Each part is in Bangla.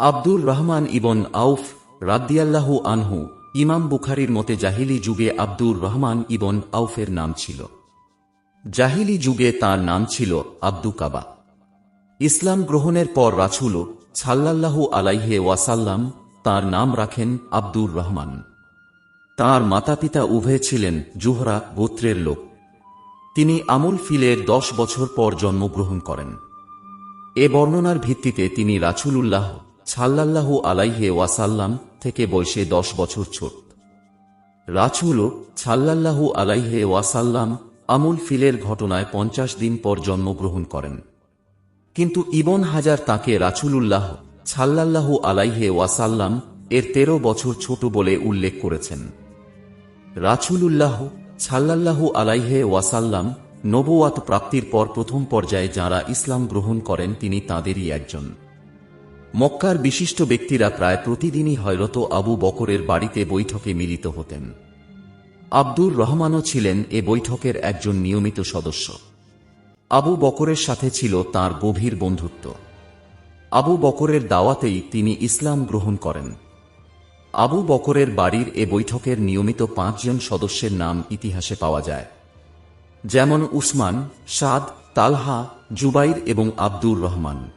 আব্দুর রহমান ইবন আউফ রাদ্দিয়াল্লাহু আনহু ইমাম বুখারির মতে জাহিলি যুগে আব্দুর রহমান ইবন আউফের নাম ছিল। জাহিলি যুগে তার নাম ছিল আব্দু কাবা। ইসলাম গ্রহণের পর রাছুল সাল্লাল্লাহু আলাইহে ওয়াসাল্লাম তার নাম রাখেন আব্দুর রহমান। তার মাতাপিতা উভয় ছিলেন জুহরা গোত্রের লোক। তিনি আমুল ফিলের দশ বছর পর জন্মগ্রহণ করেন। এ বর্ণনার ভিত্তিতে তিনি রাছুলুল্লাহ সাল্লাল্লাহু আলাইহে ওয়াসাল্লাম থেকে বয়সে দশ বছর ছোট। রাছুল সাল্লাল্লাহু আলাইহে ওয়াসাল্লাম আমুল ফিলের ঘটনায় পঞ্চাশ দিন পর জন্মগ্রহণ করেন। কিন্তু ইবন হাজার তাকে রাছুলুল্লাহ সাল্লাল্লাহু আলাইহে ওয়াসাল্লাম এর তেরো বছর ছোট বলে উল্লেখ করেছেন। রাছুলুল্লাহ সাল্লাল্লাহু আলাইহে ওয়াসাল্লাম নবুয়াত প্রাপ্তির পর প্রথম পর্যায়ে যাঁরা ইসলাম গ্রহণ করেন, তিনি তাঁদেরই একজন। মক্কার বিশিষ্ট ব্যক্তিরা প্রায় প্রতিদিনই হয়রত আবু বকরের বাড়িতে বৈঠকে মিলিত হতেন। আব্দুর রহমানও ছিলেন এ বৈঠকের একজন নিয়মিত সদস্য। আবু বকরের সাথে ছিল তার গভীর বন্ধুত্ব। আবু বকরের দাওয়াতেই তিনি ইসলাম গ্রহণ করেন। আবু বকরের বাড়ির এ বৈঠকের নিয়মিত পাঁচজন সদস্যের নাম ইতিহাসে পাওয়া যায়। যেমন উসমান, সাদ, তালহা, জুবাইর এবং আব্দুর রহমান।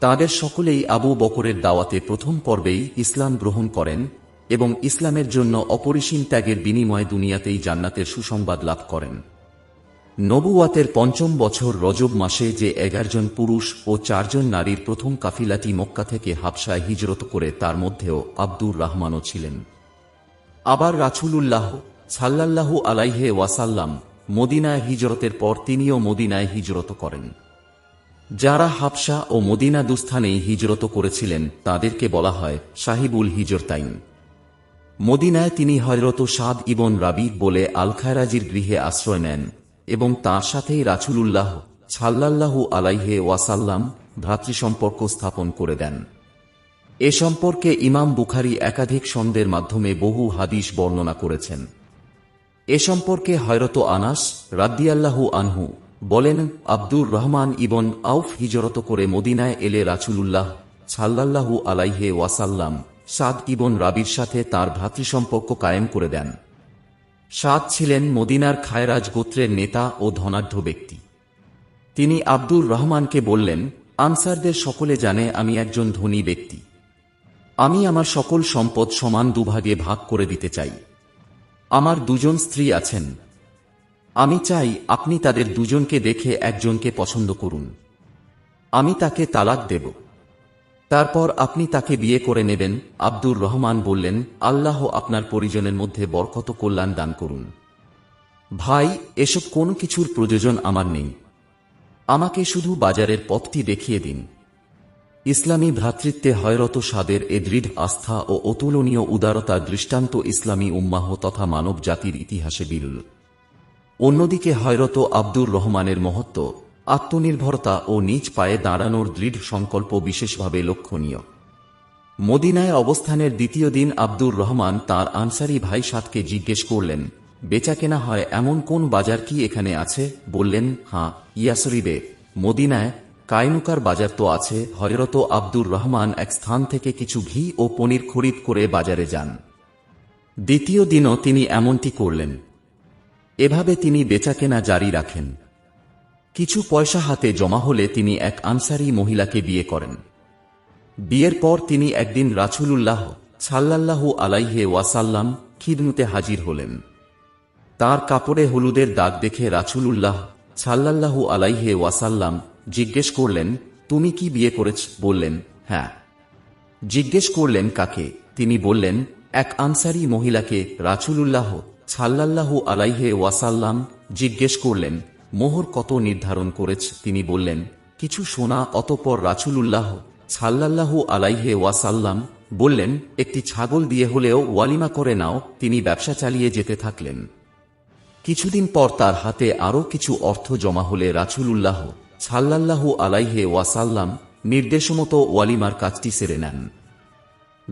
তাদের সকলেই আবু বকরের দাওয়াতে প্রথম পর্বেই ইসলাম গ্রহণ করেন এবং ইসলামের জন্য অপরিসীম ত্যাগের বিনিময়ে দুনিয়াতেই জান্নাতের সুসংবাদ লাভ করেন। নবুয়াতের পঞ্চম বছর রজব মাসে যে এগারজন পুরুষ ও চারজন নারীর প্রথম কাফিলাটি মক্কা থেকে হাবসায় হিজরত করে তার মধ্যেও আব্দুর রহমানও ছিলেন। আবার রাছুলুল্লাহ সাল্লাল্লাহু আলাইহে ওয়াসাল্লাম মদিনায় হিজরতের পর তিনিও মদিনায় হিজরত করেন। যারা হাবসা ও মদিনা দুস্থানেই হিজরত করেছিলেন, তাদেরকে বলা হয় সাহিবুল হিজরতাইন মদিনায় তিনি হয়রত সাদ ইবন রাবি বলে আল খায়রাজির গৃহে আশ্রয় নেন এবং তার সাথেই রাছুলুল্লাহ সাল্লাল্লাহু আলাইহে ওয়াসাল্লাম ভ্রাতৃসম্পর্ক স্থাপন করে দেন। এ সম্পর্কে ইমাম বুখারি একাধিক সন্দের মাধ্যমে বহু হাদিস বর্ণনা করেছেন। এ সম্পর্কে হয়রত আনাস রাদ্দিয়াল্লাহু আনহু বলেন, আব্দুর রহমান ইবন আউফ হিজরত করে মদিনায় এলে রাছুলুল্লাহ সাল্লাল্লাহু আলাইহে ওয়াসাল্লাম সাদ ইবন রাবির সাথে তার ভ্রাতৃসম্পর্ক কায়েম করে দেন। সাদ ছিলেন মদিনার খায়রাজ গোত্রের নেতা ও ধনাঢ্য ব্যক্তি। তিনি আব্দুর রহমানকে বললেন, আনসারদের সকলে জানে আমি একজন ধনী ব্যক্তি। আমি আমার সকল সম্পদ সমান দুভাগে ভাগ করে দিতে চাই। আমার দুজন স্ত্রী আছেন আমি চাই আপনি তাদের দুজনকে দেখে একজনকে পছন্দ করুন। আমি তাকে তালাক দেব। তারপর আপনি তাকে বিয়ে করে নেবেন। আব্দুর রহমান বললেন, আল্লাহ আপনার পরিজনের মধ্যে বরকত কল্যাণ দান করুন। ভাই, এসব কোনো কিছুর প্রয়োজন আমার নেই। আমাকে শুধু বাজারের পথটি দেখিয়ে দিন। ইসলামী ভ্রাতৃত্বে হয়রত সাদের এ দৃঢ় আস্থা ও অতুলনীয় উদারতার দৃষ্টান্ত ইসলামী উম্মাহ তথা মানব জাতির ইতিহাসে বিরল অন্যদিকে হয়রত আব্দুর রহমানের মহত্ব, আত্মনির্ভরতা ও নিজ পায়ে দাঁড়ানোর দৃঢ় সংকল্প বিশেষভাবে লক্ষণীয়। মদিনায় অবস্থানের দ্বিতীয় দিন আব্দুর রহমান তার আনসারি ভাই সাতকে জিজ্ঞেস করলেন বেচা কেনা হয় এমন কোন বাজার কি এখানে আছে? বললেন হাঁ ইয়াসরিবে। মদিনায় কায়নুকার বাজার তো আছে। হয়রত আব্দুর রহমান এক স্থান থেকে কিছু ঘি ও পনির খরিদ করে বাজারে যান। দ্বিতীয় দিনও তিনি এমনটি করলেন। এভাবে তিনি বেচাকেনা জারি রাখেন। কিছু পয়সা হাতে জমা হলে তিনি এক আনসারি মহিলাকে বিয়ে করেন। বিয়ের পর তিনি একদিন রাছুলুল্লাহ সাল্লাল্লাহু আলাইহে ওয়াসাল্লাম খিদনুতে হাজির হলেন। তার কাপড়ে হলুদের দাগ দেখে রাছুলুল্লাহ সাল্লাল্লাহু আলাইহে ওয়াসাল্লাম জিজ্ঞেস করলেন, তুমি কি বিয়ে করেছ? বললেন হ্যাঁ। জিজ্ঞেস করলেন কাকে? তিনি বললেন, এক আনসারি মহিলাকে রাছুলুল্লাহ সাল্লাল্লাহু আলাইহে ওয়াসাল্লাম জিজ্ঞেস করলেন, মোহর কত নির্ধারণ করেছ? তিনি বললেন, কিছু সোনা অতপর রাছুলুল্লাহ সাল্লাল্লাহু আলাইহে ওয়াসাল্লাম বললেন, একটি ছাগল দিয়ে হলেও ওয়ালিমা করে নাও, তিনি ব্যবসা চালিয়ে যেতে থাকলেন। কিছুদিন পর তার হাতে আরও কিছু অর্থ জমা হলে রাছুলুল্লাহ সাল্লাল্লাহু আলাইহে ওয়াসাল্লাম নির্দেশমতো ওয়ালিমার কাজটি সেরে নেন।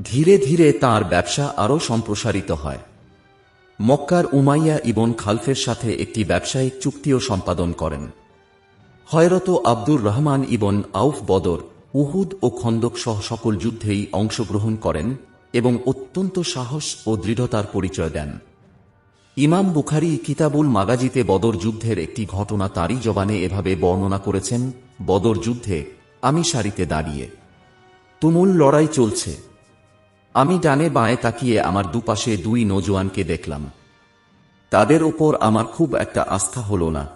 ধীরে ধীরে তার ব্যবসা আরও সম্প্রসারিত হয়। মক্কার উমাইয়া ইবন খালফের সাথে একটি ব্যবসায়িক চুক্তিও সম্পাদন করেন। হয়রত আব্দুর রহমান ইবন আউফ বদর উহুদ ও খন্দক সহ সকল যুদ্ধেই অংশগ্রহণ করেন এবং অত্যন্ত সাহস ও দৃঢ়তার পরিচয় দেন। ইমাম বুখারি কিতাবুল মাগাজিতে বদর যুদ্ধের একটি ঘটনা তারই জবানে এভাবে বর্ণনা করেছেন, বদর যুদ্ধে আমি সারিতে দাঁড়িয়ে। তুমুল লড়াই চলছে। আমি ডানে বাঁয়ে তাকিয়ে আমার দুপাশে দুই নজওয়ানকে দেখলাম। তাদের ওপর আমার খুব একটা আস্থা হলো না।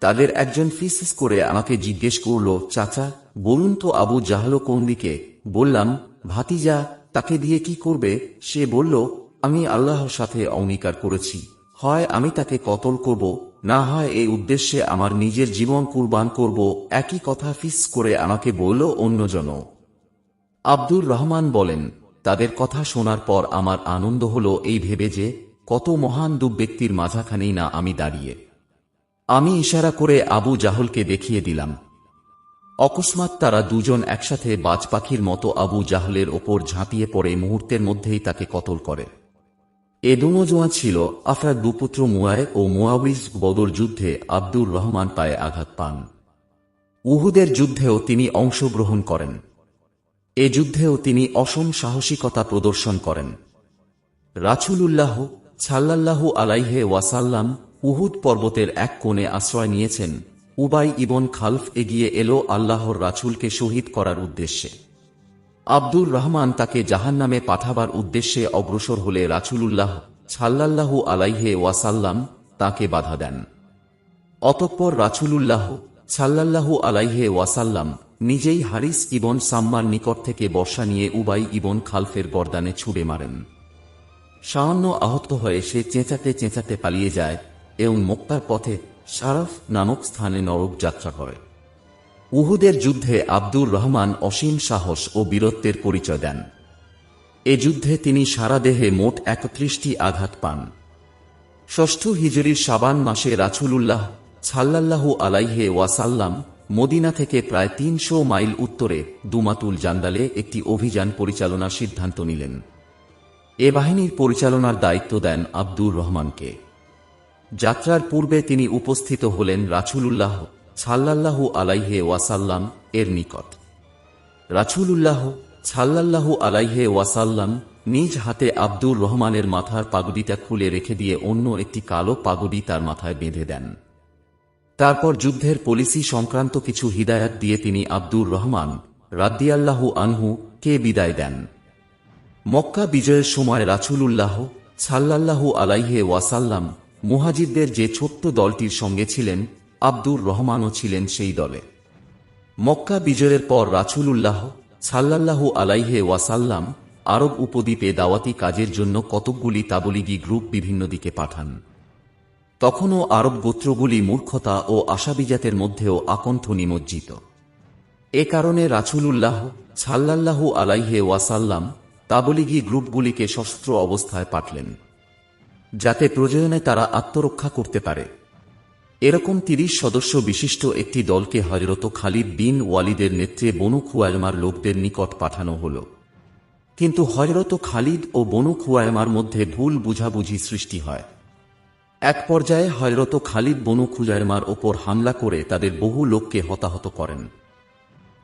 তাদের একজন ফিসিস করে আমাকে জিজ্ঞেস করল, চাচা, বলুন তো আবু জাহালো কোন দিকে? বললাম, ভাতিজা, তাকে দিয়ে কি করবে? সে বলল, আমি আল্লাহর সাথে অঙ্গীকার করেছি। হয় আমি তাকে কতল করব, না হয় এই উদ্দেশ্যে আমার নিজের জীবন কুরবান করব। একই কথা ফিস করে আমাকে বলল অন্যজন আব্দুর রহমান বলেন তাদের কথা শোনার পর আমার আনন্দ হল এই ভেবে যে, কত মহান দু ব্যক্তির মাঝাখানেই না আমি দাঁড়িয়ে। আমি ইশারা করে আবু জাহলকে দেখিয়ে দিলাম। অকস্মাৎ তারা দুজন একসাথে বাজ পাখির মতো আবু জাহলের ওপর ঝাঁপিয়ে পড়ে মুহূর্তের মধ্যেই তাকে কতল করে। এ দুনোজোয়া ছিল আফরার দুপুত্র মুয়ায় ও মুয়াবিজ বদর যুদ্ধে আব্দুর রহমান পায়ে আঘাত পান। উহুদের যুদ্ধেও তিনি অংশগ্রহণ করেন। এ যুদ্ধেও তিনি অসম সাহসিকতা প্রদর্শন করেন। রাছুলুল্লাহ ছাল্লাল্লাহু আলাইহে ওয়াসাল্লাম উহুদ পর্বতের এক কোণে আশ্রয় নিয়েছেন। উবাই ইবন খালফ এগিয়ে এলো আল্লাহর রাছুলকে শহীদ করার উদ্দেশ্যে। আব্দুর রহমান তাকে জাহান্নামে পাঠাবার উদ্দেশ্যে অগ্রসর হলে রাছুলুল্লাহ ছাল্লাল্লাহু আলাইহে ওয়াসাল্লাম তাকে বাধা দেন। অতঃপর রাছুলুল্লাহ ছাল্লাল্লাহু আলাইহে ওয়াসাল্লাম নিজেই হারিস ইবন সাম্মার নিকট থেকে বর্ষা নিয়ে উবাই ইবন খালফের গর্দানে ছুড়ে মারেন। সামান্য আহত হয়ে সে চেঁচাতে চেঁচাতে পালিয়ে যায় এবং মোক্তার পথে শারফ নামক স্থানে নরক যাত্রা করে। উহুদের যুদ্ধে আব্দুর রহমান অসীম সাহস ও বীরত্বের পরিচয় দেন। এ যুদ্ধে তিনি সারা দেহে মোট একত্রিশটি আঘাত পান। ষষ্ঠ হিজরির সাবান মাসে রাছুলুল্লাহ ছাল্লাল্লাহু আলাইহে ওয়াসাল্লাম মদিনা থেকে প্রায় তিনশো মাইল উত্তরে দুমাতুল জান্দালে একটি অভিযান পরিচালনার সিদ্ধান্ত নিলেন। এ বাহিনীর পরিচালনার দায়িত্ব দেন আব্দুর রহমানকে। যাত্রার পূর্বে তিনি উপস্থিত হলেন রাছুলুল্লাহ ছাল্লাল্লাহু আলাইহে ওয়াসাল্লাম এর নিকট। রাছুলুল্লাহ ছাল্লাল্লাহু আলাইহে ওয়াসাল্লাম নিজ হাতে আব্দুর রহমানের মাথার পাগড়িটা খুলে রেখে দিয়ে অন্য একটি কালো পাগড়ি তার মাথায় বেঁধে দেন। তারপর যুদ্ধের পলিসি সংক্রান্ত কিছু হিদায়াত দিয়ে তিনি আব্দুর রহমান রাদ্দিয়াল্লাহু আনহু কে বিদায় দেন। মক্কা বিজয়ের সময় রাছুলুল্লাহ সাল্লাল্লাহু আলাইহে ওয়াসাল্লাম মুহাজিদদের যে ছোট্ট দলটির সঙ্গে ছিলেন, আব্দুর রহমানও ছিলেন সেই দলে। মক্কা বিজয়ের পর রাছুলুল্লাহ সাল্লাল্লাহু আলাইহে ওয়াসাল্লাম আরব উপদ্বীপে দাওয়াতি কাজের জন্য কতকগুলি তাবলিগি গ্রুপ বিভিন্ন দিকে পাঠান। তখনও আরব গোত্রগুলি মূর্খতা ও আশাবিজাতের মধ্যেও আকণ্ঠ নিমজ্জিত। এ কারণে রাছুলুল্লাহ সাল্লাল্লাহু আলাইহে ওয়াসাল্লাম তাবলিগি গ্রুপগুলিকে শস্ত্র অবস্থায় পাঠলেন, যাতে প্রয়োজনে তারা আত্মরক্ষা করতে পারে। এরকম তিরিশ সদস্য বিশিষ্ট একটি দলকে হজরত খালিদ বিন ওয়ালিদের নেত্রে বনু খুয়ায়মার লোকদের নিকট পাঠানো হল। কিন্তু হজরত খালিদ ও বনু খুয়ায়মার মধ্যে ভুল বুঝাবুঝি সৃষ্টি হয়। এক পর্যায়ে হজরত খালিদ বনু খুজায়মার ওপর হামলা করে তাদের বহু লোককে হতাহত করেন।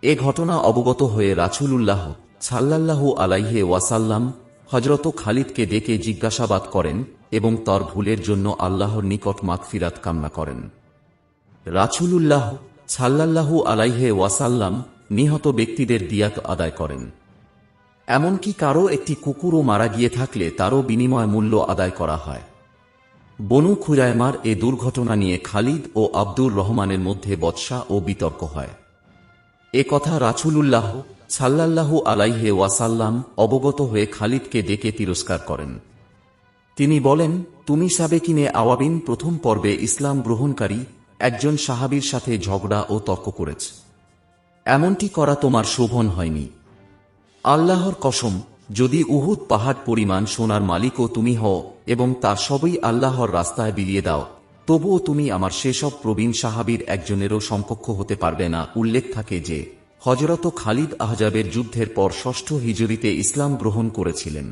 এ ঘটনা অবগত হয়ে রাছুলুল্লাহ সাল্লাল্লাহু আলাইহে ওয়াসাল্লাম হজরত খালিদকে ডেকে জিজ্ঞাসাবাদ করেন এবং তার ভুলের জন্য আল্লাহর নিকট মাগফিরাত কামনা করেন। রাছুলুল্লাহ সাল্লাল্লাহু আলাইহে ওয়াসাল্লাম নিহত ব্যক্তিদের দিয়াত আদায় করেন। এমনকি কারও একটি কুকুরও মারা গিয়ে থাকলে তারও বিনিময় মূল্য আদায় করা হয়। বনু খুরায়মার এ দুর্ঘটনা নিয়ে খালিদ ও আব্দুর রহমানের মধ্যে বৎসা ও বিতর্ক হয়। এ কথা রাছুলুল্লাহ সাল্লাল্লাহু আলাইহে ওয়াসাল্লাম অবগত হয়ে খালিদকে ডেকে তিরস্কার করেন। তিনি বলেন, তুমি সাবেকিনে আওয়াবিন প্রথম পর্বে ইসলাম গ্রহণকারী একজন সাহাবীর সাথে ঝগড়া ও তর্ক করেছ। এমনটি করা তোমার শোভন হয়নি। আল্লাহর কসম যদি উহুদ পাহাড় পরিমাণ সোনার মালিকও তুমি হও, এবং তার সবই আল্লাহর রাস্তায় বিলিয়ে দাও, তবুও তুমি আমার সেসব প্রবীণ সাহাবীর একজনেরও সমকক্ষ হতে পারবে না। উল্লেখ থাকে যে হজরত খালিদ আহজাবের যুদ্ধের পর ষষ্ঠ হিজরিতে ইসলাম গ্রহণ করেছিলেন।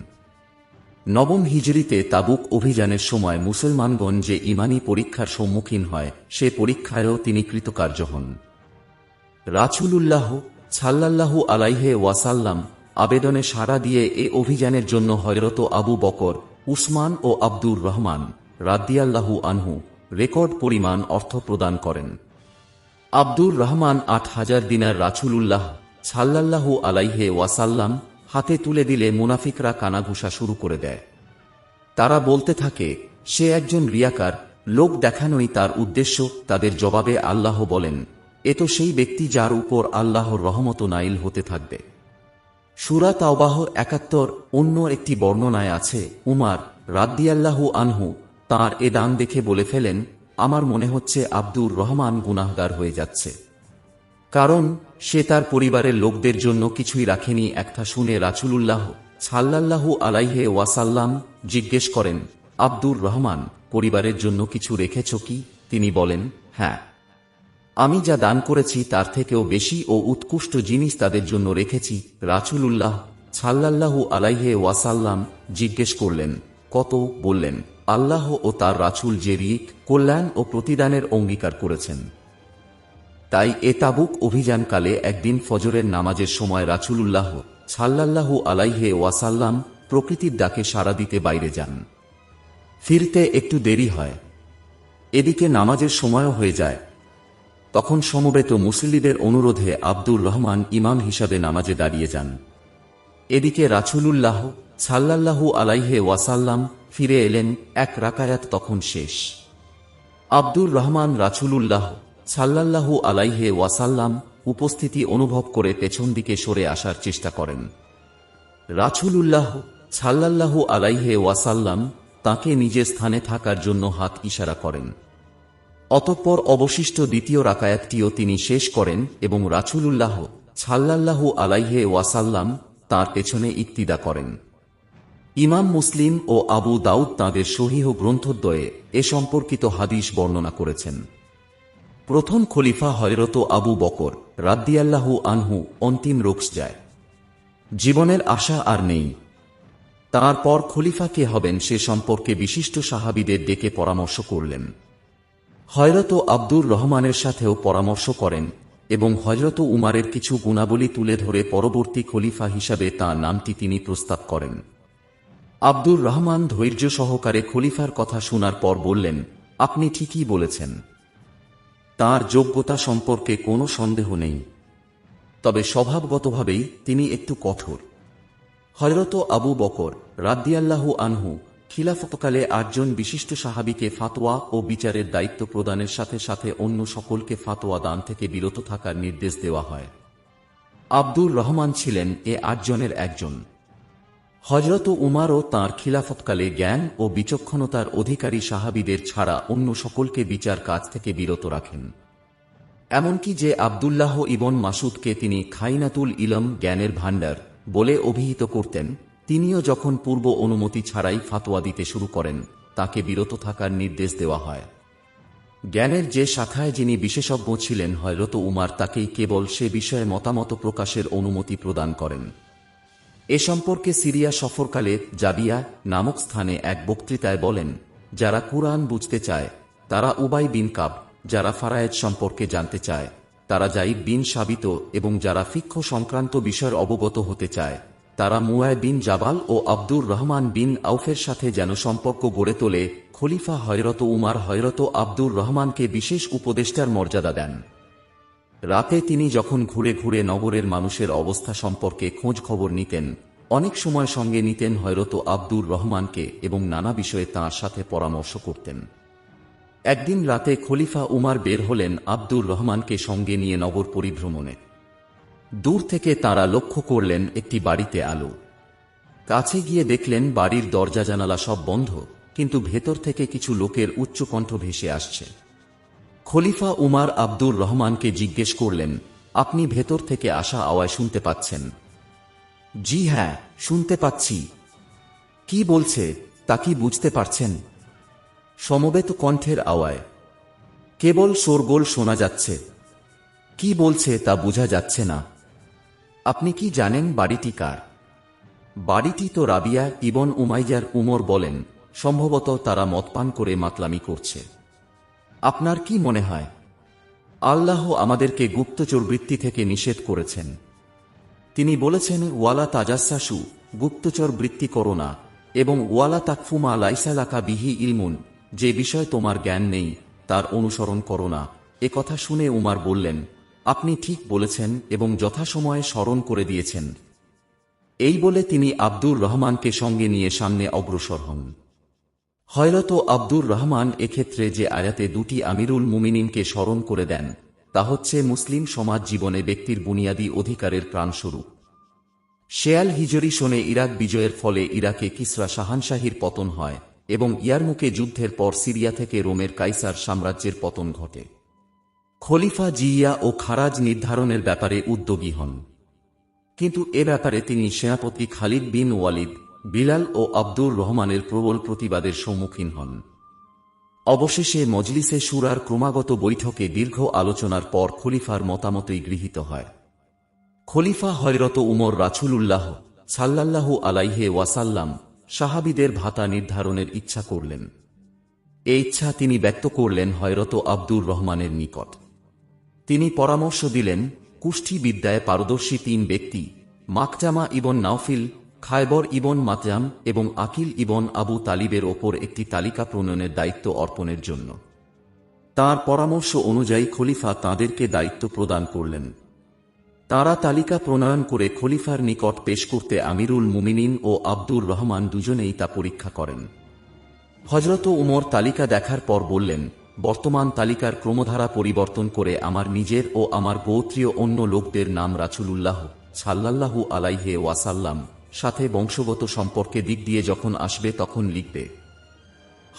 নবম হিজরিতে তাবুক অভিযানের সময় মুসলমানগণ যে ইমানি পরীক্ষার সম্মুখীন হয়, সে পরীক্ষায়ও তিনি কৃতকার্য হন। রাছুলুল্লাহ ছাল্লাল্লাহু আলাইহে ওয়াসাল্লাম আবেদনে সাড়া দিয়ে এ অভিযানের জন্য হয়রত আবু বকর, উসমান ও আব্দুর রহমান রাদ্দিয়াল্লাহু আনহু রেকর্ড পরিমাণ অর্থ প্রদান করেন। আব্দুর রহমান আট হাজার দিনার রাছুলুল্লাহ সাল্লাল্লাহু আলাইহে ওয়াসাল্লাম হাতে তুলে দিলে মুনাফিকরা কানাঘুষা শুরু করে দেয়। তারা বলতে থাকে, সে একজন রিয়াকার, লোক দেখানোই তার উদ্দেশ্য, তাদের জবাবে আল্লাহ বলেন, এ তো সেই ব্যক্তি যার উপর আল্লাহর রহমত নাইল হতে থাকবে। সুরা তাওবাহ একাত্তর অন্য একটি বর্ণনায় আছে, উমার রাদ্দিয়াল্লাহু আনহু তার এ দান দেখে বলে ফেলেন, আমার মনে হচ্ছে আব্দুর রহমান গুনাহগার হয়ে যাচ্ছে। কারণ সে তার পরিবারের লোকদের জন্য কিছুই রাখেনি একটা শুনে রাচুলুল্লাহ সাল্লাল্লাহু আলাইহে ওয়াসাল্লাম জিজ্ঞেস করেন, আব্দুর রহমান, পরিবারের জন্য কিছু রেখেছ কি? তিনি বলেন হ্যাঁ। আমি যা দান করেছি তার থেকেও বেশি ও উৎকৃষ্ট জিনিস তাদের জন্য রেখেছি রাচুলুল্লাহ সাল্লাল্লাহু আলাইহে ওয়াসাল্লাম জিজ্ঞেস করলেন, কত? বললেন, আল্লাহ ও তার রাচুল যে রিক কল্যাণ ও প্রতিদানের অঙ্গীকার করেছেন। তাই এ তাবুক অভিযানকালে একদিন ফজরের নামাজের সময় রাচুলুল্লাহ সাল্লাল্লাহু আলাইহে ওয়াসাল্লাম প্রকৃতির ডাকে সাড়া দিতে বাইরে যান। ফিরতে একটু দেরি হয়। এদিকে নামাজের সময়ও হয়ে যায়। তখন সমবেত মুসল্লিদের অনুরোধে আব্দুর রহমান ইমাম হিসাবে নামাজে দাঁড়িয়ে যান। এদিকে রাছুলুল্লাহ সাল্লাল্লাহু আলাইহে ওয়াসাল্লাম ফিরে এলেন এক রাকায়াত তখন শেষ। আব্দুর রহমান রাছুলুল্লাহ সাল্লাল্লাহু আলাইহে ওয়াসাল্লাম উপস্থিতি অনুভব করে পেছন দিকে সরে আসার চেষ্টা করেন। রাছুলুল্লাহ সাল্লাল্লাহু আলাইহে ওয়াসাল্লাম তাকে নিজের স্থানে থাকার জন্য হাত ইশারা করেন। অতঃপর অবশিষ্ট দ্বিতীয় রাকায়াতটিও তিনি শেষ করেন এবং রাছুলুল্লাহ সাল্লাল্লাহু আলাইহে ওয়াসাল্লাম তার পেছনে ইক্তিদা করেন। ইমাম মুসলিম ও আবু দাউদ তাঁদের সহিহ গ্রন্থদ্বয়ে এ সম্পর্কিত হাদিস বর্ণনা করেছেন। প্রথম খলিফা হয়রত আবু বকর রাদ্দিয়াল্লাহু আনহু অন্তিম রোকস যায়। জীবনের আশা আর নেই। তারপর খলিফা কে হবেন সে সম্পর্কে বিশিষ্ট সাহাবিদের ডেকে পরামর্শ করলেন। হয়রত আব্দুর রহমানের সাথেও পরামর্শ করেন এবং হজরত উমারের কিছু গুণাবলী তুলে ধরে পরবর্তী খলিফা হিসাবে তাঁর নামটি তিনি প্রস্তাব করেন। আব্দুর রহমান ধৈর্য সহকারে খলিফার কথা শোনার পর বললেন, আপনি ঠিকই বলেছেন। তার যোগ্যতা সম্পর্কে কোনো সন্দেহ নেই। তবে স্বভাবগতভাবেই তিনি একটু কঠোর। হজরত আবু বকর রাদ্দিয়াল্লাহু আনহু খিলাফতকালে আটজন বিশিষ্ট সাহাবিকে ফাতোয়া ও বিচারের দায়িত্ব প্রদানের সাথে সাথে অন্য সকলকে ফাতোয়া দান থেকে বিরত থাকার নির্দেশ দেওয়া হয়। আব্দুর রহমান ছিলেন এ আটজনের একজন। হজরত উমারও তাঁর খিলাফতকালে জ্ঞান ও বিচক্ষণতার অধিকারী সাহাবিদের ছাড়া অন্য সকলকে বিচার কাজ থেকে বিরত রাখেন। এমনকি যে আবদুল্লাহ ইবন মাসুদকে তিনি খাইনাতুল ইলম জ্ঞানের ভাণ্ডার বলে অভিহিত করতেন তিনিও যখন পূর্ব অনুমতি ছাড়াই ফাতোয়া দিতে শুরু করেন, তাকে বিরত থাকার নির্দেশ দেওয়া হয়। জ্ঞানের যে শাখায় যিনি বিশেষজ্ঞ ছিলেন, হয়রত উমার তাকেই কেবল সে বিষয়ে মতামত প্রকাশের অনুমতি প্রদান করেন। এ সম্পর্কে সিরিয়া সফরকালে জাবিয়া নামক স্থানে এক বক্তৃতায় বলেন, যারা কুরআন বুঝতে চায়, তারা উবাই বিন কাব, যারা ফারায়েদ সম্পর্কে জানতে চায়, তারা জাইদ বিন সাবিত এবং যারা ফিক্ষ সংক্রান্ত বিষয়ের অবগত হতে চায়। তারা মুয়ায় বিন জাবাল ও আব্দুর রহমান বিন আউফের সাথে যেন সম্পর্ক গড়ে তোলে, খলিফা হয়রত উমার হয়রত আব্দুর রহমানকে বিশেষ উপদেষ্টার মর্যাদা দেন। রাতে তিনি যখন ঘুরে ঘুরে নগরের মানুষের অবস্থা সম্পর্কে খোঁজ খবর নিতেন, অনেক সময় সঙ্গে নিতেন হয়রত আব্দুর রহমানকে এবং নানা বিষয়ে তাঁর সাথে পরামর্শ করতেন। একদিন রাতে খলিফা উমার বের হলেন আব্দুর রহমানকে সঙ্গে নিয়ে নগর পরিভ্রমণে। দূর থেকে তারা লক্ষ্য করলেন একটি বাড়িতে আলো। কাছে গিয়ে দেখলেন বাড়ির দরজা জানালা সব বন্ধ, কিন্তু ভেতর থেকে কিছু লোকের উচ্চকণ্ঠ ভেসে আসছে। খলিফা উমার আব্দুর রহমানকে জিজ্ঞেস করলেন, আপনি ভেতর থেকে আসা আওয়াজ শুনতে পাচ্ছেন? জি হ্যাঁ শুনতে পাচ্ছি। কি বলছে, তা কি বুঝতে পারছেন? সমবেত কণ্ঠের আওয়ায় কেবল শোরগোল শোনা যাচ্ছে। কি বলছে, তা বোঝা যাচ্ছে না। আপনি কি জানেন বাড়িটি কার? বাড়িটি তো রাবিয়া ইবন উমাইজার উমর বলেন, সম্ভবত তারা মদপান করে মাতলামি করছে। আপনার কি মনে হয়? আল্লাহ আমাদেরকে গুপ্তচর বৃত্তি থেকে নিষেধ করেছেন। তিনি বলেছেন, ওয়ালা তাজাসাসু, গুপ্তচর বৃত্তি করো না, এবং ওয়ালা তাকফুমা লাইসালাকা বিহি ইলমুন, যে বিষয় তোমার জ্ঞান নেই, তার অনুসরণ করো না। কথা শুনে উমার বললেন আপনি ঠিক বলেছেন এবং যথাসময়ে স্মরণ করে দিয়েছেন। এই বলে তিনি আব্দুর রহমানকে সঙ্গে নিয়ে সামনে অগ্রসর হন। হয়রত আব্দুর রহমান এক্ষেত্রে যে আয়াতে দুটি আমিরুল মুমিনিনকে স্মরণ করে দেন, তা হচ্ছে মুসলিম সমাজ জীবনে ব্যক্তির বুনিয়াদী অধিকারের প্রাণস্বরূপ। শেয়াল হিজরি শোনে ইরাক বিজয়ের ফলে ইরাকে কিসরা শাহানশাহীর পতন হয় এবং ইয়ারমুকে যুদ্ধের পর সিরিয়া থেকে রোমের কাইসার সাম্রাজ্যের পতন ঘটে। খলিফা জিয়া ও খারাজ নির্ধারণের ব্যাপারে উদ্যোগী হন। কিন্তু এ ব্যাপারে তিনি সেনাপতি খালিদ বিন ওয়ালিদ, বিলাল ও আব্দুর রহমানের প্রবল প্রতিবাদের সম্মুখীন হন। অবশেষে মজলিসে সুরার ক্রমাগত বৈঠকে দীর্ঘ আলোচনার পর খলিফার মতামতই গৃহীত হয়। খলিফা হয়রত উমর রাছুলুল্লাহ সাল্লাল্লাহু আলাইহে ওয়াসাল্লাম সাহাবিদের ভাতা নির্ধারণের ইচ্ছা করলেন। এই ইচ্ছা তিনি ব্যক্ত করলেন হয়রত আব্দুর রহমানের নিকট। তিনি পরামর্শ দিলেন কুষ্ঠি বিদ্যায় পারদর্শী তিন ব্যক্তি, মাকজামা ইবন নাওফিল, খায়বর ইবন মাতজাম এবং আকিল ইবন আবু তালিবের ওপর একটি তালিকা প্রণয়নের দায়িত্ব অর্পণের জন্য। তার পরামর্শ অনুযায়ী খলিফা তাঁদেরকে দায়িত্ব প্রদান করলেন। তারা তালিকা প্রণয়ন করে খলিফার নিকট পেশ করতে আমিরুল মুমিনিন ও আব্দুর রহমান দুজনেই তা পরীক্ষা করেন। হজরত উমর তালিকা দেখার পর বললেন বর্তমান তালিকার ক্রমধারা পরিবর্তন করে আমার নিজের ও আমার গোত্রীয় অন্য লোকদের নাম রাচুলুল্লাহ সাল্লাল্লাহু আলাইহে ওয়াসাল্লাম সাথে বংশগত সম্পর্কে দিক দিয়ে যখন আসবে তখন লিখবে।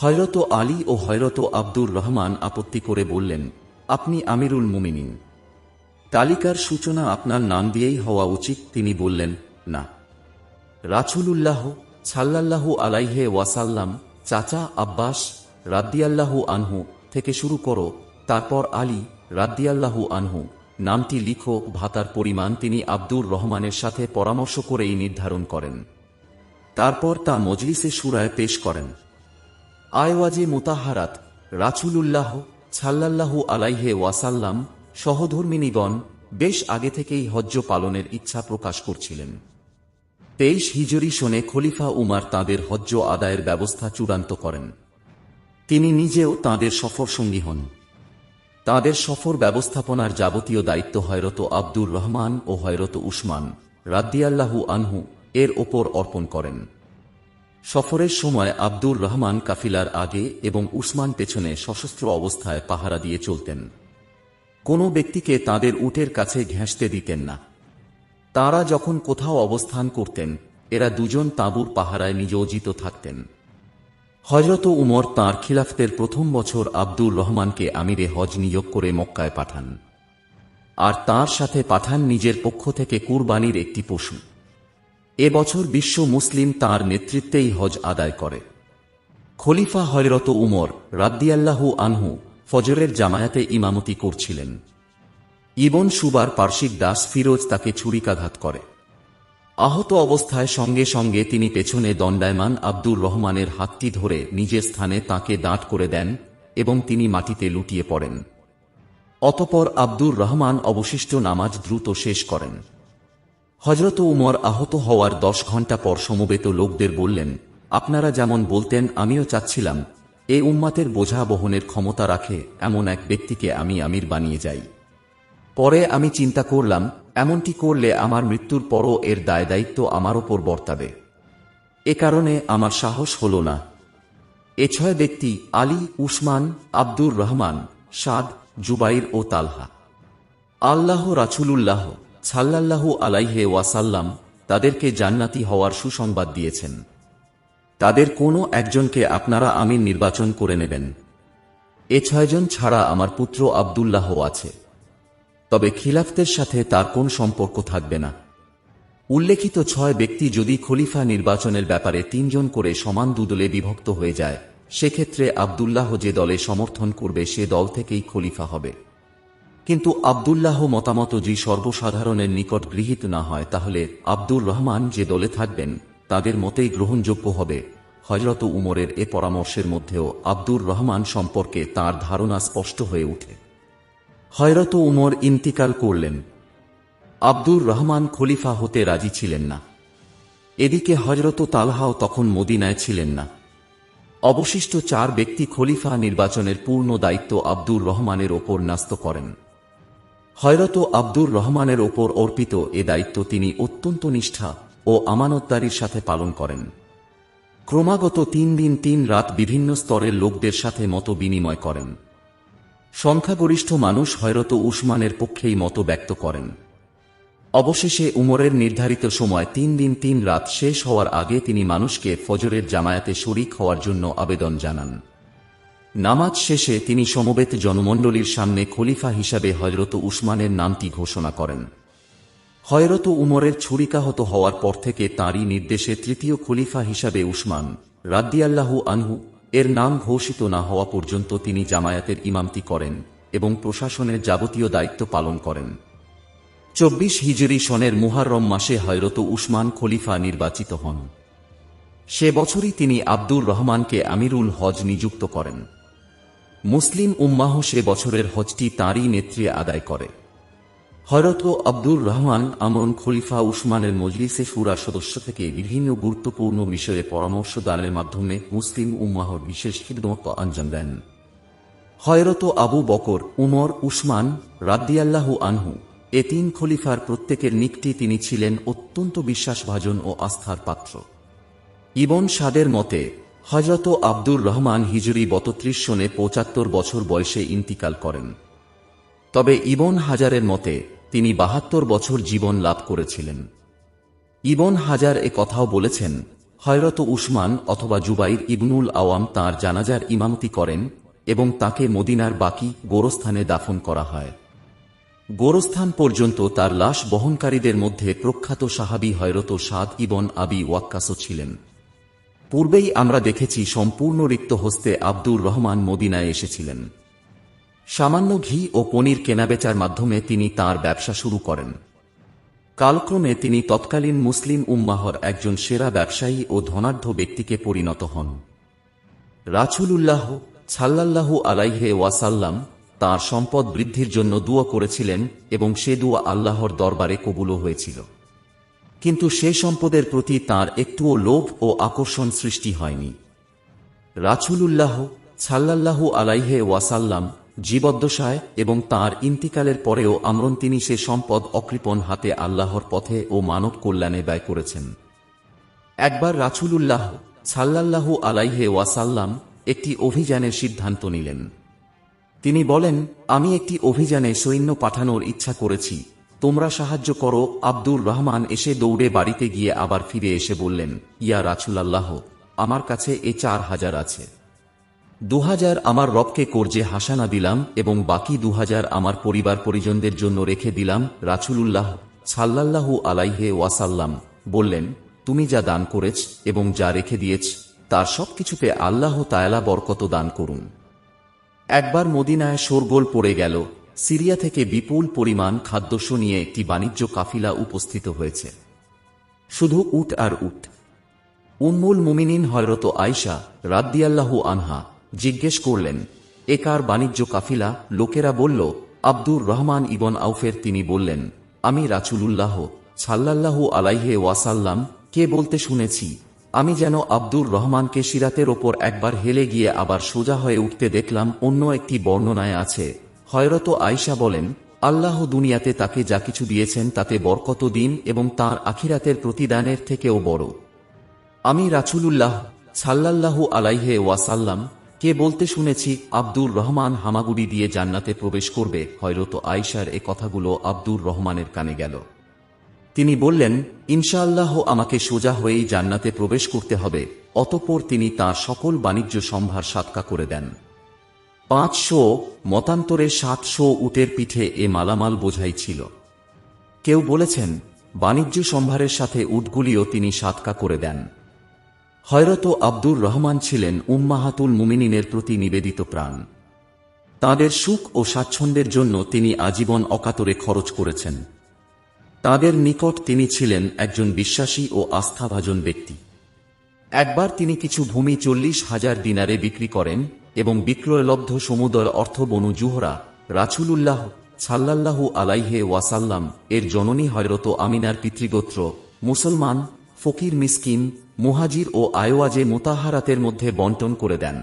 হয়রত আলী ও হয়রত আব্দুর রহমান আপত্তি করে বললেন, আপনি আমিরুল মুমিনিন। তালিকার সূচনা আপনার নাম দিয়েই হওয়া উচিত, তিনি বললেন, না। রাছুলুল্লাহ সাল্লাল্লাহু আলাইহে ওয়াসাল্লাম চাচা আব্বাস রাদ্দিয়াল্লাহু আনহু থেকে শুরু করো, তারপর আলী রাদ্দিয়াল্লাহু আনহু নামটি লিখো, ভাতার পরিমাণ তিনি আব্দুর রহমানের সাথে পরামর্শ করেই নির্ধারণ করেন। তারপর তা মজলিসে সুরায় পেশ করেন। আয়ওয়াজে মোতাহারাত রাছুলুল্লাহ সাল্লাল্লাহু আলাইহে ওয়াসাল্লাম সহধর্মিনীগণ বেশ আগে থেকেই হজ্জ পালনের ইচ্ছা প্রকাশ করছিলেন। তেইশ হিজরি শোনে খলিফা উমার তাদের হজ্জ আদায়ের ব্যবস্থা চূড়ান্ত করেন। তিনি নিজেও তাঁদের সফর সঙ্গী হন। তাঁদের সফর ব্যবস্থাপনার যাবতীয় দায়িত্ব হয়রত আব্দুর রহমান ও হয়রত উসমান রাদ্দিয়াল্লাহু আনহু এর ওপর অর্পণ করেন। সফরের সময় আব্দুর রহমান কাফিলার আগে এবং উসমান পেছনে সশস্ত্র অবস্থায় পাহারা দিয়ে চলতেন। কোনো ব্যক্তিকে তাদের উটের কাছে ঘেঁষতে দিতেন না। তারা যখন কোথাও অবস্থান করতেন, এরা দুজন তাঁবুর পাহারায় নিয়োজিত থাকতেন। হজরত উমর তাঁর খিলাফতের প্রথম বছর আব্দুর রহমানকে আমিরে হজ নিয়োগ করে মক্কায় পাঠান। আর তার সাথে পাঠান নিজের পক্ষ থেকে কুরবানির একটি পশু। এ বছর বিশ্ব মুসলিম তার নেতৃত্বেই হজ আদায় করে। খলিফা হজরত উমর রাদ্দিয়াল্লাহু আনহু ফজরের জামায়াতে ইমামতি করছিলেন। ইবন সুবার পার্শ্বিক দাস ফিরোজ তাকে ছুরিকাঘাত করে। আহত অবস্থায় সঙ্গে সঙ্গে তিনি পেছনে দণ্ডায়মান আব্দুর রহমানের হাতটি ধরে নিজের স্থানে তাকে দাঁট করে দেন এবং তিনি মাটিতে লুটিয়ে পড়েন। অতপর আব্দুর রহমান অবশিষ্ট নামাজ দ্রুত শেষ করেন। হজরত উমর আহত হওয়ার দশ ঘণ্টা পর সমবেত লোকদের বললেন, আপনারা যেমন বলতেন, আমিও চাচ্ছিলাম। এ উম্মাতের বোঝা বহনের ক্ষমতা রাখে এমন এক ব্যক্তিকে আমি আমির বানিয়ে যাই। পরে আমি চিন্তা করলাম এমনটি করলে আমার মৃত্যুর পরও এর দায় দায়িত্ব আমার ওপর বর্তাবে। এ কারণে আমার সাহস হল না। এ ছয় ব্যক্তি আলী, উসমান, আব্দুর রহমান, সাদ, জুবাইর ও তালহা। আল্লাহ রাছুলুল্লাহ সাল্লাল্লাহু আলাইহে ওয়াসাল্লাম তাদেরকে জান্নাতি হওয়ার সুসংবাদ দিয়েছেন। তাদের কোনো একজনকে আপনারা আমির নির্বাচন করে নেবেন। এ ছয়জন ছাড়া আমার পুত্র আবদুল্লাহ আছে। তবে খিলাফতের সাথে তার কোন সম্পর্ক থাকবে না। উল্লেখিত ছয় ব্যক্তি যদি খলিফা নির্বাচনের ব্যাপারে তিনজন করে সমান দুদলে বিভক্ত হয়ে যায়, সেক্ষেত্রে আবদুল্লাহ যে দলে সমর্থন করবে সে দল থেকেই খলিফা হবে। কিন্তু আবদুল্লাহ মতামত যে সর্বসাধারণের নিকট গৃহীত না হয়, তাহলে আব্দুর রহমান যে দলে থাকবেন, তাদের মতেই গ্রহণযোগ্য হবে। হজরত উমরের এ পরামর্শের মধ্যেও আব্দুর রহমান সম্পর্কে তার ধারণা স্পষ্ট হয়ে ওঠে। হয়রত উমর ইন্তিকাল করলেন। আব্দুর রহমান খলিফা হতে রাজি ছিলেন না। এদিকে হজরত তালহাও তখন মদিনায় ছিলেন না। অবশিষ্ট চার ব্যক্তি খলিফা নির্বাচনের পূর্ণ দায়িত্ব আব্দুর রহমানের ওপর ন্যস্ত করেন। হয়রত আব্দুর রহমানের ওপর অর্পিত এ দায়িত্ব তিনি অত্যন্ত নিষ্ঠা ও আমানতদারির সাথে পালন করেন। ক্রমাগত তিন দিন তিন রাত বিভিন্ন স্তরের লোকদের সাথে মত বিনিময় করেন। সংখ্যাগরিষ্ঠ মানুষ হয়রত উসমানের পক্ষেই মত ব্যক্ত করেন। অবশেষে উমরের নির্ধারিত সময় তিন দিন তিন রাত শেষ হওয়ার আগে তিনি মানুষকে ফজরের জামায়াতে শরিক হওয়ার জন্য আবেদন জানান। নামাজ শেষে তিনি সমবেত জনমণ্ডলীর সামনে খলিফা হিসাবে হজরত উসমানের নামটি ঘোষণা করেন। হয়রত উমরের ছুরিকাহত হওয়ার পর থেকে তাঁরই নির্দেশে তৃতীয় খলিফা হিসাবে উসমান রাদ্দিয়াল্লাহু আনহু এর নাম ঘোষিত না হওয়া পর্যন্ত তিনি জামায়াতের ইমামতি করেন এবং প্রশাসনের যাবতীয় দায়িত্ব পালন করেন। চব্বিশ হিজরি সনের মুহাররম মাসে হয়রত উসমান খলিফা নির্বাচিত হন। সে বছরই তিনি আব্দুর রহমানকে আমিরুল হজ নিযুক্ত করেন। মুসলিম উম্মাহ সে বছরের হজটি তাঁরই নেত্রী আদায় করে। হয়রত আব্দুর রহমান আমরন খলিফা উসমানের মজলিসে সুরা সদস্য থেকে বিভিন্ন গুরুত্বপূর্ণ বিষয়ে পরামর্শ দানের মাধ্যমে মুসলিম উম্মাহর বিশেষ খিদমত আঞ্জাম দেন। হয়রত আবু বকর, উমর, উসমান রাদ্দিয়াল্লাহু আনহু এ তিন খলিফার প্রত্যেকের নিকটি তিনি ছিলেন অত্যন্ত বিশ্বাসভাজন ও আস্থার পাত্র। ইবন সাদের মতে হজরত আব্দুর রহমান হিজুরি বতত্রিশ সনে পঁচাত্তর বছর বয়সে ইন্তিকাল করেন। তবে ইবন হাজারের মতে তিনি বাহাত্তর বছর জীবন লাভ করেছিলেন। ইবন হাজার এ কথাও বলেছেন, হয়রত উসমান অথবা জুবাইর ইবনুল আওয়াম তার জানাজার ইমামতি করেন এবং তাকে মদিনার বাকি গোরস্থানে দাফন করা হয়। গোরস্থান পর্যন্ত তার লাশ বহনকারীদের মধ্যে প্রখ্যাত সাহাবি হয়রত সাদ ইবন আবি ওয়াক্কাসও ছিলেন। পূর্বেই আমরা দেখেছি সম্পূর্ণ রিক্ত হস্তে আব্দুর রহমান মদিনায় এসেছিলেন। সামান্য ঘি ও পনির কেনাবেচার মাধ্যমে তিনি তার ব্যবসা শুরু করেন। কালক্রমে তিনি তৎকালীন মুসলিম উম্মাহর একজন সেরা ব্যবসায়ী ও ধনাঢ্য ব্যক্তিকে পরিণত হন। রাছুলুল্লাহ ছাল্লাল্লাহু আলাইহে ওয়াসাল্লাম তার সম্পদ বৃদ্ধির জন্য দুয়া করেছিলেন এবং সে দুয়া আল্লাহর দরবারে কবুলও হয়েছিল। কিন্তু সে সম্পদের প্রতি তার একটুও লোভ ও আকর্ষণ সৃষ্টি হয়নি। রাছুলুল্লাহ ছাল্লাল্লাহু আলাইহে ওয়াসাল্লাম জীবদ্দশায় এবং তার ইন্তিকালের পরেও আমরণ তিনি সে সম্পদ অকৃপণ হাতে আল্লাহর পথে ও মানব কল্যাণে ব্যয় করেছেন। একবার রাছুলুল্লাহ ছাল্লাল্লাহু আলাইহে ওয়াসাল্লাম একটি অভিযানের সিদ্ধান্ত নিলেন। তিনি বলেন, আমি একটি অভিযানে সৈন্য পাঠানোর ইচ্ছা করেছি। তোমরা সাহায্য করো। আব্দুর রহমান এসে দৌড়ে বাড়িতে গিয়ে আবার ফিরে এসে বললেন, ইয়া রাছুলাল্লাহ আমার কাছে এ চার হাজার আছে। দু হাজার আমার রবকে কর্জে হাসানা দিলাম এবং বাকি দুহাজার আমার পরিবার পরিজনদের জন্য রেখে দিলাম রাছুলুল্লাহ সাল্লাল্লাহু আলাইহে ওয়াসাল্লাম। বললেন, তুমি যা দান করেছ এবং যা রেখে দিয়েছ, তার সবকিছুতে আল্লাহ তায়ালা বরকত দান করুন। একবার মদিনায় শোরগোল পড়ে গেল। সিরিয়া থেকে বিপুল পরিমাণ খাদ্যস্য নিয়ে একটি বাণিজ্য কাফিলা উপস্থিত হয়েছে। শুধু উট আর উট। উন্মুল মুমিনিন হয়রত আয়সা রাদ্দিয়াল্লাহু আনহা জিজ্ঞেস করলেন একার বাণিজ্য কাফিলা? লোকেরা বলল, আব্দুর রহমান ইবন আউফের। তিনি বললেন, আমি রাচুলুল্লাহ সাল্লাল্লাহু আলাইহে ওয়াসাল্লাম, কে বলতে শুনেছি। আমি যেন আব্দুর রহমানকে সিরাতের ওপর একবার হেলে গিয়ে আবার সোজা হয়ে উঠতে দেখলাম, অন্য একটি বর্ণনায় আছে। হয়রত আয়সা বলেন, আল্লাহ দুনিয়াতে তাকে যা কিছু দিয়েছেন তাতে বরকত দিন এবং তার আখিরাতের প্রতিদানের থেকেও বড়। আমি রাচুলুল্লাহ সাল্লাল্লাহু আলাইহে ওয়াসাল্লাম কে বলতে শুনেছি, আব্দুর রহমান হামাগুড়ি দিয়ে জান্নাতে প্রবেশ করবে। হয়রত আয়সার এ কথাগুলো আব্দুর রহমানের কানে গেল। তিনি বললেন, ইনশাআল্লাহ আমাকে সোজা হয়েই জান্নাতে প্রবেশ করতে হবে। অতপর তিনি তার সকল বাণিজ্য সম্ভার সাতকা করে দেন। পাঁচশো, মতান্তরে সাতশো উটের পিঠে এ মালামাল বোঝাই ছিল। কেউ বলেছেন, বাণিজ্য সম্ভারের সাথে উটগুলিও তিনি সাতকা করে দেন। হয়রত আব্দুর রহমান ছিলেন উম্মাহাতুল মুমিনিনের প্রতি নিবেদিত প্রাণ। তাদের সুখ ও স্বাচ্ছন্দ্যের জন্য তিনি আজীবন অকাতরে খরচ করেছেন। তাদের নিকট তিনি ছিলেন একজন বিশ্বাসী ও আস্থাভাজন ব্যক্তি। একবার তিনি কিছু ভূমি চল্লিশ হাজার দিনারে বিক্রি করেন এবং বিক্রয়লব্ধ সমুদয় অর্থ বনু জুহরা রাছুলুল্লাহ সাল্লাল্লাহু আলাইহে ওয়াসাল্লাম এর জননী হয়রত আমিনার পিতৃগোত্র মুসলমান ফকির মিসকিন, মুহাজির ও আয়োয়াজে মোতাহারাতের মধ্যে বন্টন করে দেন।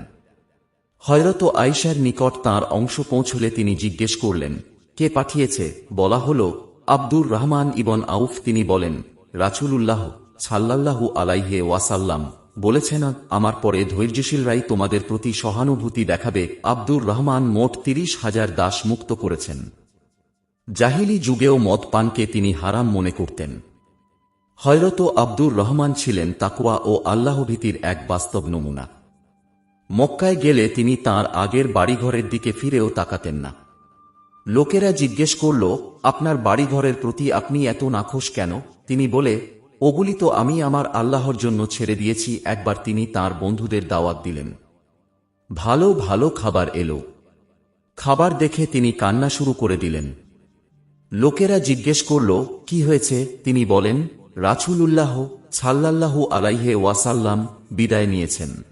হয়রত আয়েশার নিকট তার অংশ পৌঁছলে তিনি জিজ্ঞেস করলেন, কে পাঠিয়েছে? বলা হল, আব্দুর রহমান ইবন আউফ। তিনি বলেন রাছুলুল্লাহ সাল্লাল্লাহু আলাইহে ওয়াসাল্লাম বলেছেন, আমার পরে ধৈর্যশীলরাই তোমাদের প্রতি সহানুভূতি দেখাবে। আব্দুর রহমান মোট তিরিশ হাজার দাস মুক্ত করেছেন। জাহিলি যুগেও মদ পানকে তিনি হারাম মনে করতেন। হয়রত আব্দুর রহমান ছিলেন তাকুয়া ও আল্লাহভীতির এক বাস্তব নমুনা। মক্কায় গেলে তিনি তার আগের বাড়িঘরের দিকে ফিরেও তাকাতেন না। লোকেরা জিজ্ঞেস করল, আপনার বাড়িঘরের প্রতি আপনি এত নাখোশ কেন? তিনি বলে, ওগুলি তো আমি আমার আল্লাহর জন্য ছেড়ে দিয়েছি, একবার তিনি তার বন্ধুদের দাওয়াত দিলেন। ভালো ভালো খাবার এলো। খাবার দেখে তিনি কান্না শুরু করে দিলেন। লোকেরা জিজ্ঞেস করল, কি হয়েছে? তিনি বলেন রাছুলুল্লাহ সাল্লাল্লাহু আলাইহে ওয়াসাল্লাম বিদায় নিয়েছেন।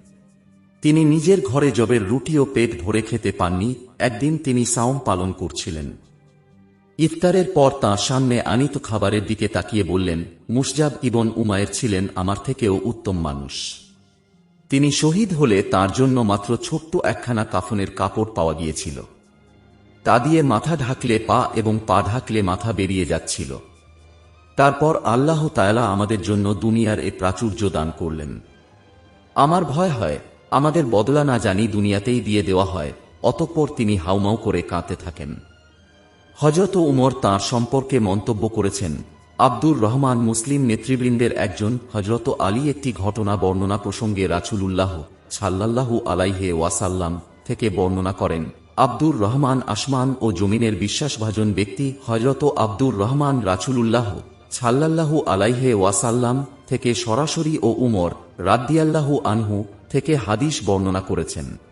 তিনি নিজের ঘরে জবের রুটি ও পেট ভরে খেতে পাননি, একদিন তিনি সাওম পালন করছিলেন। ইফতারের পর তাঁর সামনে আনিত খাবারের দিকে তাকিয়ে বললেন, মুসজাব ইবন উমায়ের ছিলেন আমার থেকেও উত্তম মানুষ। তিনি শহীদ হলে তার জন্য মাত্র ছোট্ট একখানা কাফনের কাপড় পাওয়া গিয়েছিল। তা দিয়ে মাথা ঢাকলে পা এবং পা ঢাকলে মাথা বেরিয়ে যাচ্ছিল। তারপর আল্লাহ তায়ালা আমাদের জন্য দুনিয়ার এ প্রাচুর্য দান করলেন। আমার ভয় হয়, আমাদের বদলা না জানি দুনিয়াতেই দিয়ে দেওয়া হয়, অতঃপর তিনি হাউমাউ করে কাঁদতে থাকেন। হজরত উমর তাঁর সম্পর্কে মন্তব্য করেছেন, আব্দুর রহমান মুসলিম নেতৃবৃন্দের একজন হজরত আলী একটি ঘটনা বর্ণনা প্রসঙ্গে রাছুলুল্লাহ সাল্লাল্লাহু আলাইহে ওয়াসাল্লাম থেকে বর্ণনা করেন। আব্দুর রহমান আসমান ও জমিনের বিশ্বাসভাজন ব্যক্তি হজরত আব্দুর রহমান রাছুলুল্লাহ সাল্লাল্লাহু আলাইহে ওয়াসাল্লাম থেকে সরাসরি ও উমর রাদ্দিয়াল্লাহু আনহু থেকে হাদিস বর্ণনা করেছেন।